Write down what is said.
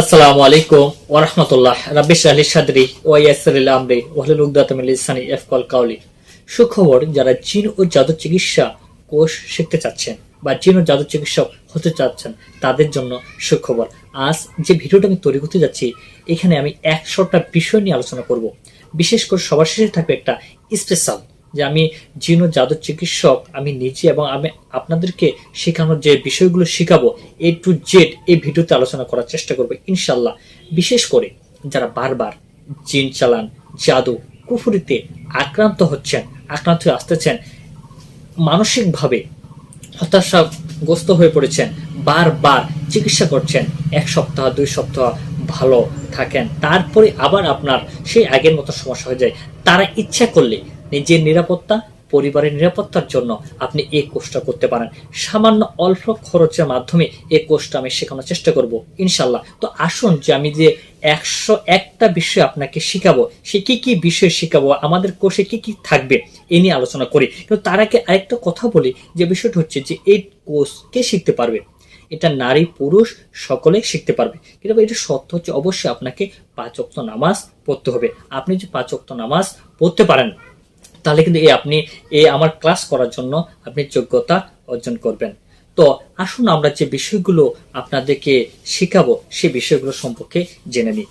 আসসালামু আলাইকুম ওয়া রাহমাতুল্লাহ। রাব্বি ইশরাহ লি সাদরি ওয়া ইয়াসসির আমরি ওয়াহলুল উকদাতাম মিন লিসানি ইয়াফকাহু কাওলি। সুখবর, যারা জিন ও জাদু চিকিৎসা কোর্স শিখতে চাচ্ছেন বা জিন ও জাদু চিকিৎসক হতে চাচ্ছেন, তাদের জন্য সুখবর। আজ যে ভিডিওটা আমি তৈরি করতে যাচ্ছি, এখানে আমি একশোটা বিষয় নিয়ে আলোচনা করব। বিশেষ করে সবার শেষে থাকবে একটা স্পেশাল যে আমি জিন জাদু চিকিৎসক, আমি নিজে এবং আমি আপনাদেরকে শেখানোর যে বিষয়গুলো শেখাবো এ টু জেড এই ভিডিওতে আলোচনা করার চেষ্টা করব, ইনশাল্লাহ। বিশেষ করে যারা বারবার জিন চালান, জাদু, কুফুরিতে আক্রান্ত হচ্ছেন, আক্রান্ত হয়ে আসতেছেন, মানসিকভাবে হতাশাগ্রস্ত হয়ে পড়েছেন, বারবার চিকিৎসা করছেন, এক সপ্তাহ, দুই সপ্তাহ ভালো থাকেন। তারপরে আবার আপনার সেই আগের মতো সমস্যা হয়ে যায়। তারা ইচ্ছা করলে নিজের নিরাপত্তা, পরিবারের নিরাপত্তার জন্য আপনি এই কোর্সটা করতে পারেন। সামান্য অল্প খরচের মাধ্যমে এই কোর্সটা আমি শেখানোর চেষ্টা করব ইনশাল্লাহ তো আসুন যে আমি যে একশো একটা বিষয় আপনাকে শিখাবো, সে কি কি বিষয় শিখাবো, আমাদের কোর্সে কি কি থাকবে, এ নিয়ে আলোচনা করি। কিন্তু তার আগে আরেকটা কথা বলি, যে বিষয়টা হচ্ছে যে এই কোর্স কে শিখতে পারবে? এটা নারী, পুরুষ সকলে শিখতে পারবে। কিন্তু এটা সত্য হচ্ছে অবশ্যই আপনাকে পাঁচ ওয়াক্ত নামাজ পড়তে হবে। আপনি যে পাঁচ ওয়াক্ত নামাজ পড়তে পারেন, তাহলে কিন্তু এই আপনি এই আমার ক্লাস করার জন্য আপনি যোগ্যতা অর্জন করবেন। তো আসুন আমরা যে বিষয়গুলো আপনাদেরকে শেখাবো, সে বিষয়গুলো সম্পর্কে জেনে নিই।